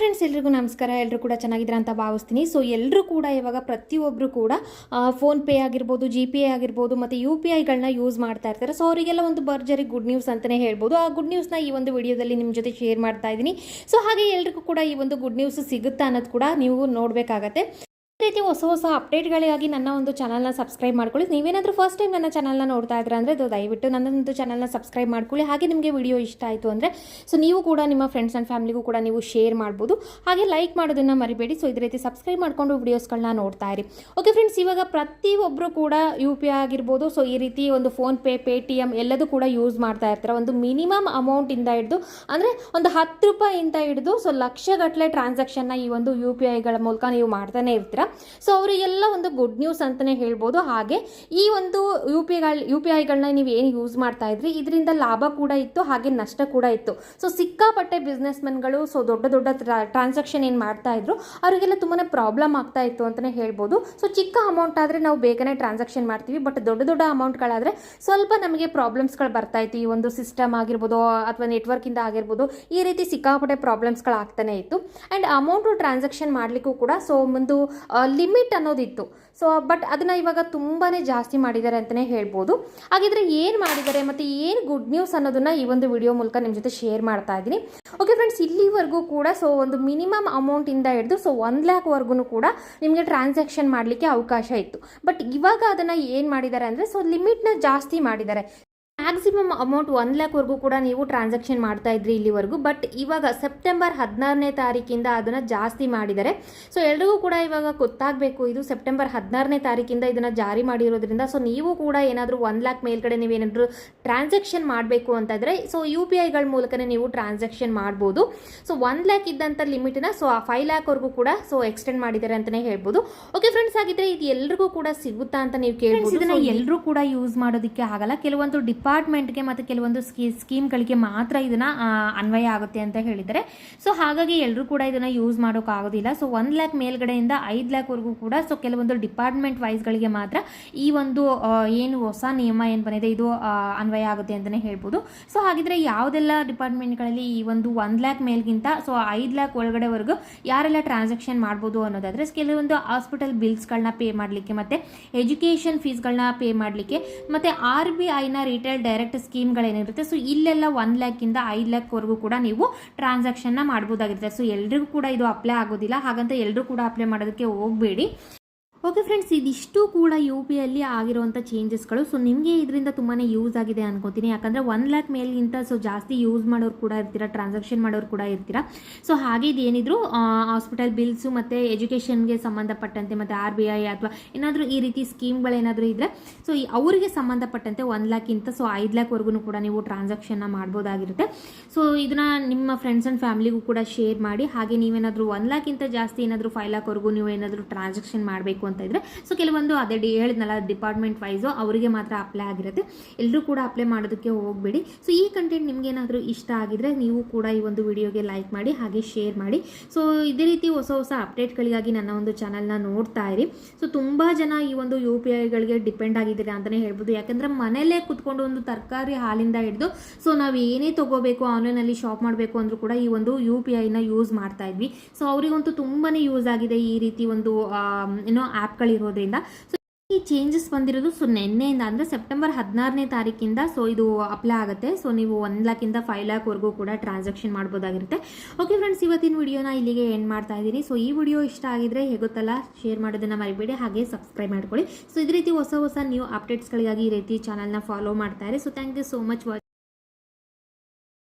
Friends ಎಲ್ರಿಗೂ ನಮಸ್ಕಾರ. ಎಲ್ಲರೂ ಕೂಡ ಚೆನ್ನಾಗಿದ್ದೀರಾ ಅಂತ ಭಾವಿಸ್ತೀನಿ. ಸೊ ಎಲ್ಲರೂ ಕೂಡ ಇವಾಗ ಪ್ರತಿಯೊಬ್ಬರು ಕೂಡ ಫೋನ್ಪೇ ಆಗಿರ್ಬೋದು ಜಿ ಪೇ ಆಗಿರ್ಬೋದು, ಮತ್ತು ಯು ಪಿ ಐಗಳನ್ನ ಯೂಸ್ ಮಾಡ್ತಾ ಇರ್ತಾರೆ. ಸೊ ಅವರಿಗೆಲ್ಲ ಒಂದು ಭರ್ಜರಿ ಗುಡ್ ನ್ಯೂಸ್ ಅಂತಲೇ ಹೇಳ್ಬೋದು. ಆ ಗುಡ್ ನ್ಯೂಸ್ನ ಈ ಒಂದು ವಿಡಿಯೋದಲ್ಲಿ ನಿಮ್ಮ ಜೊತೆ ಶೇರ್ ಮಾಡ್ತಾ ಇದ್ದೀನಿ. ಸೊ ಹಾಗೆ ಎಲ್ರಿಗೂ ಕೂಡ ಈ ಒಂದು ಗುಡ್ ನ್ಯೂಸ್ ಸಿಗುತ್ತಾ ಅನ್ನೋದು ಕೂಡ ನೀವು ನೋಡಬೇಕಾಗತ್ತೆ. ರೀತಿ ಹೊಸ ಹೊಸ ಅಪ್ಡೇಟ್ಗಳಿಗಾಗಿ ನನ್ನ ಒಂದು ಚಾನಲ್ನ ಸಬ್ಸ್ಕ್ರೈಬ್ ಮಾಡ್ಕೊಳ್ಳಿ. ನೀವೇನಾದರೂ ಫಸ್ಟ್ ಟೈಮ್ ನನ್ನ ಚಾನಲ್ನ ನೋಡ್ತಾ ಇದ್ರೆ ಅಂದರೆ ಅದು ದಯವಿಟ್ಟು ನನ್ನೊಂದು ಚಾನಲ್ನ ಸಬ್ಸ್ಕ್ರೈಬ್ ಮಾಡ್ಕೊಳ್ಳಿ. ಹಾಗೆ ನಿಮಗೆ ವಿಡಿಯೋ ಇಷ್ಟ ಆಯಿತು ಅಂದರೆ ಸೊ ನೀವು ಕೂಡ ನಿಮ್ಮ ಫ್ರೆಂಡ್ಸ್ ಆ್ಯಂಡ್ ಫ್ಯಾಮಿಲಿಗೂ ಕೂಡ ನೀವು ಶೇರ್ ಮಾಡ್ಬೋದು. ಹಾಗೆ ಲೈಕ್ ಮಾಡೋದನ್ನು ಮರಿಬೇಡಿ. ಸೊ ಇದೇ ರೀತಿ ಸಬ್ಸ್ಕ್ರೈಬ್ ಮಾಡಿಕೊಂಡು ವಿಡಿಯೋಸ್ಗಳನ್ನ ನೋಡ್ತಾ ಇರಿ. ಓಕೆ ಫ್ರೆಂಡ್ಸ್ ಇವಾಗ ಪ್ರತಿಯೊಬ್ಬರು ಕೂಡ ಯು ಪಿ ಐ ಆಗಿರ್ಬೋದು. ಸೊ ಈ ರೀತಿ ಒಂದು ಫೋನ್ಪೇ ಪೇ ಟಿ ಎಲ್ಲದೂ ಕೂಡ ಯೂಸ್ ಮಾಡ್ತಾ ಇರ್ತಾರೆ. ಒಂದು ಮಿನಿಮಮ್ ಅಮೌಂಟಿಂದ ಹಿಡಿದು, ಅಂದರೆ ಒಂದು ಹತ್ತು ರೂಪಾಯಿಂದ ಹಿಡಿದು ಸೊ ಲಕ್ಷಗಟ್ಟಲೆ ಟ್ರಾನ್ಸಾಕ್ಷನ್ನ ಈ ಒಂದು ಯು ಪಿ ಐಗಳ ಮೂಲಕ ನೀವು ಮಾಡ್ತಾನೆ ಇರ್ತೀರಾ. ಸೊ ಅವರಿಗೆಲ್ಲ ಒಂದು ಗುಡ್ ನ್ಯೂಸ್ ಅಂತಲೇ ಹೇಳ್ಬೋದು. ಹಾಗೆ ಈ ಒಂದು ಯು ಪಿ ಯು ಪಿ ಐಗಳನ್ನ ನೀವು ಏನು ಯೂಸ್ ಮಾಡ್ತಾ ಇದ್ರಿ? ಇದರಿಂದ ಲಾಭ ಕೂಡ ಇತ್ತು, ಹಾಗೆ ನಷ್ಟ ಕೂಡ ಇತ್ತು. ಸೊ ಸಿಕ್ಕಾಪಟ್ಟೆ ಬಿಸ್ನೆಸ್ಮೆನ್ಗಳು ಸೊ ದೊಡ್ಡ ದೊಡ್ಡ ಟ್ರಾನ್ಸಾಕ್ಷನ್ ಏನು ಮಾಡ್ತಾ ಇದ್ರು, ಅವರಿಗೆಲ್ಲ ತುಂಬಾ ಪ್ರಾಬ್ಲಮ್ ಆಗ್ತಾ ಇತ್ತು ಅಂತಲೇ ಹೇಳ್ಬೋದು. ಸೊ ಚಿಕ್ಕ ಅಮೌಂಟ್ ಆದರೆ ನಾವು ಬೇಗನೆ ಟ್ರಾನ್ಸಾಕ್ಷನ್ ಮಾಡ್ತೀವಿ ಬಟ್ ದೊಡ್ಡ ದೊಡ್ಡ ಅಮೌಂಟ್ಗಳಾದರೆ ಸ್ವಲ್ಪ ನಮಗೆ ಪ್ರಾಬ್ಲಮ್ಸ್ಗಳು ಬರ್ತಾ ಇತ್ತು. ಈ ಒಂದು ಸಿಸ್ಟಮ್ ಆಗಿರ್ಬೋದು, ಅಥವಾ ನೆಟ್ವರ್ಕಿಂದ ಆಗಿರ್ಬೋದು, ಈ ರೀತಿ ಸಿಕ್ಕಾಪಟ್ಟೆ ಪ್ರಾಬ್ಲಮ್ಸ್ಗಳು ಆಗ್ತಾನೆ ಇತ್ತು. ಆ್ಯಂಡ್ ಅಮೌಂಟು ಟ್ರಾನ್ಸಾಕ್ಷನ್ ಮಾಡಲಿಕ್ಕೂ ಕೂಡ ಸೊ ಒಂದು ಲಿಮಿಟ್ ಅನ್ನೋದಿತ್ತು. ಸೊ ಬಟ್ ಅದನ್ನು ಇವಾಗ ತುಂಬಾ ಜಾಸ್ತಿ ಮಾಡಿದ್ದಾರೆ ಅಂತಲೇ ಹೇಳ್ಬೋದು. ಹಾಗಿದ್ರೆ ಏನು ಮಾಡಿದ್ದಾರೆ ಮತ್ತು ಏನು ಗುಡ್ ನ್ಯೂಸ್ ಅನ್ನೋದನ್ನು ಈ ಒಂದು ವಿಡಿಯೋ ಮೂಲಕ ನಿಮ್ಮ ಜೊತೆ ಶೇರ್ ಮಾಡ್ತಾ ಇದ್ದೀನಿ. ಓಕೆ ಫ್ರೆಂಡ್ಸ್ ಇಲ್ಲಿವರೆಗೂ ಕೂಡ ಸೊ ಒಂದು ಮಿನಿಮಮ್ ಅಮೌಂಟಿಂದ ಹಿಡಿದು ಸೊ ಒನ್ ಲ್ಯಾಕ್ವರೆಗೂ ಕೂಡ ನಿಮಗೆ ಟ್ರಾನ್ಸಾಕ್ಷನ್ ಮಾಡಲಿಕ್ಕೆ ಅವಕಾಶ ಇತ್ತು. ಬಟ್ ಇವಾಗ ಅದನ್ನು ಏನು ಮಾಡಿದ್ದಾರೆ ಅಂದರೆ ಸೊ ಲಿಮಿಟ್ನ ಜಾಸ್ತಿ ಮಾಡಿದ್ದಾರೆ. ಮ್ಯಾಕ್ಸಿಮಮ್ ಅಮೌಂಟ್ ಒನ್ ಲ್ಯಾಕ್ವರೆಗೂ ಕೂಡ ನೀವು ಟ್ರಾನ್ಸಾಕ್ಷನ್ ಮಾಡ್ತಾ ಇದ್ರಿ ಇಲ್ಲಿವರೆಗೂ ಬಟ್ ಇವಾಗ ಸೆಪ್ಟೆಂಬರ್ ಹದಿನಾರನೇ ತಾರೀಕಿಂದ ಅದನ್ನು ಜಾಸ್ತಿ ಮಾಡಿದ್ದಾರೆ. ಸೊ ಎಲ್ರಿಗೂ ಕೂಡ ಇವಾಗ ಗೊತ್ತಾಗಬೇಕು ಇದು ಸೆಪ್ಟೆಂಬರ್ ಹದಿನಾರನೇ ತಾರೀಕಿಂದ ಇದನ್ನು ಜಾರಿ ಮಾಡಿರೋದ್ರಿಂದ ಸೊ ನೀವು ಕೂಡ ಏನಾದರೂ ಒನ್ ಲ್ಯಾಕ್ ಮೇಲ್ಗಡೆ ನೀವೇನಾದರೂ ಟ್ರಾನ್ಸಾಕ್ಷನ್ ಮಾಡಬೇಕು ಅಂತಂದರೆ ಸೊ ಯು ಪಿ ಐಗಳ ಮೂಲಕನೇ ನೀವು ಟ್ರಾನ್ಸಾಕ್ಷನ್ ಮಾಡ್ಬೋದು. ಸೊ ಒನ್ ಲ್ಯಾಕ್ ಇದ್ದಂಥ ಲಿಮಿಟ್ನ ಸೊ ಆ ಫೈವ್ ಲ್ಯಾಕ್ವರೆಗೂ ಕೂಡ ಸೊ ಎಕ್ಸ್ಟೆಂಡ್ ಮಾಡಿದ್ದಾರೆ ಅಂತಲೇ ಹೇಳ್ಬೋದು. ಓಕೆ ಫ್ರೆಂಡ್ಸ್ ಆಗಿದ್ರೆ ಇದು ಎಲ್ರಿಗೂ ಕೂಡ ಸಿಗುತ್ತಾ ಅಂತ ನೀವು ಕೇಳ್ಬೋದು. ಇದನ್ನ ಎಲ್ಲರೂ ಕೂಡ ಯೂಸ್ ಮಾಡೋದಕ್ಕೆ ಆಗಲ್ಲ. ಕೆಲವೊಂದು ಡಿಪಾರ್ಟ್ಮೆಂಟ್ಗೆ ಮತ್ತು ಕೆಲವೊಂದು ಸ್ಕೀ, ಸ್ಕೀಮ್ಗಳಿಗೆ ಮಾತ್ರ ಇದನ್ನು ಅನ್ವಯ ಆಗುತ್ತೆ ಅಂತ ಹೇಳಿದ್ದಾರೆ. ಸೊ, ಹಾಗಾಗಿ ಎಲ್ಲರೂ ಕೂಡ ಇದನ್ನು ಯೂಸ್ ಮಾಡೋಕ್ಕಾಗೋದಿಲ್ಲ ಸೊ, ಒಂದು ಲ್ಯಾಕ್ ಮೇಲ್ಗಡೆಯಿಂದ ಐದು ಲ್ಯಾಕ್ವರೆಗೂ ಕೂಡ ಸೊ, ಕೆಲವೊಂದು ಡಿಪಾರ್ಟ್ಮೆಂಟ್ ವೈಸ್ಗಳಿಗೆ ಮಾತ್ರ ಈ ಒಂದು ಏನು ಹೊಸ ನಿಯಮ ಏನು ಬಂದಿದೆ, ಇದು ಅನ್ವಯ ಆಗುತ್ತೆ ಅಂತಲೇ ಹೇಳ್ಬೋದು. ಸೊ, ಹಾಗಿದ್ರೆ ಯಾವುದೆಲ್ಲ ಡಿಪಾರ್ಟ್ಮೆಂಟ್ಗಳಲ್ಲಿ ಈ ಒಂದು ಒನ್ ಲ್ಯಾಕ್ ಮೇಲ್ಗಿಂತ, ಸೊ, ಐದು ಲ್ಯಾಕ್ ಒಳಗಡೆವರೆಗೂ ಯಾರೆಲ್ಲ ಟ್ರಾನ್ಸಾಕ್ಷನ್ ಮಾಡ್ಬೋದು ಅನ್ನೋದಾದರೆ ಕೆಲವೊಂದು ಹಾಸ್ಪಿಟಲ್ ಬಿಲ್ಸ್ಗಳನ್ನ ಪೇ ಮಾಡಲಿಕ್ಕೆ ಮತ್ತು ಎಜುಕೇಷನ್ ಫೀಸ್ಗಳನ್ನ ಪೇ ಮಾಡಲಿಕ್ಕೆ ಮತ್ತು ಆರ್ ಬಿ ಐನ ರಿಟೇಲ್ ಡೈರೆಕ್ಟ್ ಸ್ಕೀಮ್ಗಳೇನಿರುತ್ತೆ ಸೊ ಇಲ್ಲೆಲ್ಲ ಒನ್ ಲ್ಯಾಕಿಂದ ಐದು ಲ್ಯಾಕ್ವರೆಗೂ ಕೂಡ ನೀವು ಟ್ರಾನ್ಸಾಕ್ಷನ್ನ ಮಾಡ್ಬೋದಾಗಿರುತ್ತೆ. ಸೊ ಎಲ್ರಿಗೂ ಕೂಡ ಇದು ಅಪ್ಲೈ ಆಗೋದಿಲ್ಲ, ಹಾಗಂತ ಎಲ್ಲರೂ ಕೂಡ ಅಪ್ಲೈ ಮಾಡೋದಕ್ಕೆ ಹೋಗಬೇಡಿ. ಓಕೆ ಫ್ರೆಂಡ್ಸ್ ಇದಿಷ್ಟು ಕೂಡ ಯು ಪಿ ಅಲ್ಲಿ ಆಗಿರುವಂಥ ಚೇಂಜಸ್ಗಳು ಸೊ ನಿಮಗೆ ಇದರಿಂದ ತುಂಬಾ ಯೂಸ್ ಆಗಿದೆ ಅನ್ಕೋತೀನಿ. ಯಾಕಂದರೆ ಒನ್ ಲ್ಯಾಕ್ ಮೇಲ್ಗಿಂತ ಸೊ ಜಾಸ್ತಿ ಯೂಸ್ ಮಾಡೋರು ಕೂಡ ಇರ್ತೀರಾ ಟ್ರಾನ್ಸಾಕ್ಷನ್ ಮಾಡೋರು ಕೂಡ ಇರ್ತೀರಾ. ಸೊ ಹಾಗೆ ಇದೇನಿದ್ರು ಹಾಸ್ಪಿಟಲ್ ಬಿಲ್ಸು ಮತ್ತು ಎಜುಕೇಷನ್ಗೆ ಸಂಬಂಧಪಟ್ಟಂತೆ, ಮತ್ತು ಆರ್ ಬಿ ಐ ಅಥವಾ ಏನಾದರೂ ಈ ರೀತಿ ಸ್ಕೀಮ್ಗಳೇನಾದರೂ ಇದ್ದರೆ ಸೊ ಅವರಿಗೆ ಸಂಬಂಧಪಟ್ಟಂತೆ ಒನ್ ಲ್ಯಾಕಿಂತ ಸೊ ಐದು ಲ್ಯಾಕ್ವರೆಗೂ ಕೂಡ ನೀವು ಟ್ರಾನ್ಸಾಕ್ಷನ್ನ ಮಾಡ್ಬೋದಾಗಿರುತ್ತೆ. ಸೊ ಇದನ್ನ ನಿಮ್ಮ ಫ್ರೆಂಡ್ಸ್ ಆ್ಯಂಡ್ ಫ್ಯಾಮಿಲಿಗೂ ಕೂಡ ಶೇರ್ ಮಾಡಿ, ಹಾಗೆ ನೀವೇನಾದರೂ ಒನ್ ಲ್ಯಾಕಿಂತ ಜಾಸ್ತಿ ಏನಾದರೂ ಫೈವ್ ಲ್ಯಾಕ್ವರೆಗೂ ನೀವು ಏನಾದರೂ ಟ್ರಾನ್ಸಾಕ್ಷನ್ ಮಾಡಬೇಕು ಅಂತ ಇದ್ದರೆ ಸೊ ಕೆಲವೊಂದು ಅದೇ ಡಿ ಹೇಳಿದ್ನಲ್ಲ ಡಿಪಾರ್ಟ್ಮೆಂಟ್ ವೈಸು ಅವರಿಗೆ ಮಾತ್ರ ಅಪ್ಲೈ ಆಗಿರುತ್ತೆ. ಎಲ್ಲರೂ ಕೂಡ ಅಪ್ಲೈ ಮಾಡೋದಕ್ಕೆ ಹೋಗಬೇಡಿ. ಸೊ ಈ ಕಂಟೆಂಟ್ ನಿಮಗೇನಾದರೂ ಇಷ್ಟ ಆಗಿದ್ರೆ ನೀವು ಕೂಡ ಈ ಒಂದು ವಿಡಿಯೋಗೆ ಲೈಕ್ ಮಾಡಿ, ಹಾಗೆ ಶೇರ್ ಮಾಡಿ. ಸೊ ಇದೇ ರೀತಿ ಹೊಸ ಹೊಸ ಅಪ್ಡೇಟ್ಗಳಿಗಾಗಿ ನನ್ನ ಒಂದು ಚಾನಲ್ನ ನೋಡ್ತಾ ಇರಿ. ಸೊ ತುಂಬ ಜನ ಈ ಒಂದು ಯು ಪಿ ಐಗಳಿಗೆ ಡಿಪೆಂಡ್ ಆಗಿದ್ದೀರಾ ಅಂತಲೇ ಹೇಳ್ಬೋದು. ಯಾಕಂದರೆ ಮನೆಯಲ್ಲೇ ಕುತ್ಕೊಂಡು ಒಂದು ತರಕಾರಿ ಹಾಲಿಂದ ಹಿಡಿದು ಸೊ ನಾವು ಏನೇ ತೊಗೋಬೇಕು ಆನ್ಲೈನಲ್ಲಿ ಶಾಪ್ ಮಾಡಬೇಕು ಅಂದರೂ ಕೂಡ ಈ ಒಂದು ಯು ಪಿ ಐನ ಯೂಸ್ ಮಾಡ್ತಾ ಇದ್ವಿ. ಸೊ ಅವರಿಗಂತೂ ತುಂಬಾ ಯೂಸ್ ಆಗಿದೆ ಈ ರೀತಿ ಒಂದು ಏನೋ ಆ್ಯಪ್ಗಳಿರೋದ್ರಿಂದ. ಸೊ ಈ ಚೇಂಜಸ್ ಬಂದಿರೋದು ಸೊ ನಿನ್ನೆಯಿಂದ ಅಂದರೆ ಸೆಪ್ಟೆಂಬರ್ ಹದಿನಾರನೇ ತಾರೀಕಿಂದ. ಸೊ ಇದು ಅಪ್ಲೈ ಆಗುತ್ತೆ. ಸೊ ನೀವು ಒನ್ ಲ್ಯಾಕಿಂದ ಫೈವ್ ಲ್ಯಾಕ್ವರೆಗೂ ಕೂಡ ಟ್ರಾನ್ಸಾಕ್ಷನ್ ಮಾಡ್ಬೋದಾಗಿರುತ್ತೆ. ಓಕೆ ಫ್ರೆಂಡ್ಸ್ ಇವತ್ತಿನ ವಿಡಿಯೋನ ಇಲ್ಲಿಗೆ ಎಂಡ್ ಮಾಡ್ತಾ ಇದ್ದೀನಿ. ಸೊ ಈ ವಿಡಿಯೋ ಇಷ್ಟ ಆಗಿದ್ರೆ ಹೇಗೊತ್ತಲ್ಲ ಶೇರ್ ಮಾಡೋದನ್ನು ಮರಿಬೇಡಿ. ಹಾಗೆ ಸಬ್ಸ್ಕ್ರೈಬ್ ಮಾಡ್ಕೊಳ್ಳಿ. ಸೊ ಇದೇ ರೀತಿ ಹೊಸ ಹೊಸ ನ್ಯೂ ಅಪ್ಡೇಟ್ಸ್ಗಳಿಗಾಗಿ ಈ ರೀತಿ ಚಾನಲ್ನ ಫಾಲೋ ಮಾಡ್ತಾ ಇರಿ. So thank you so much watch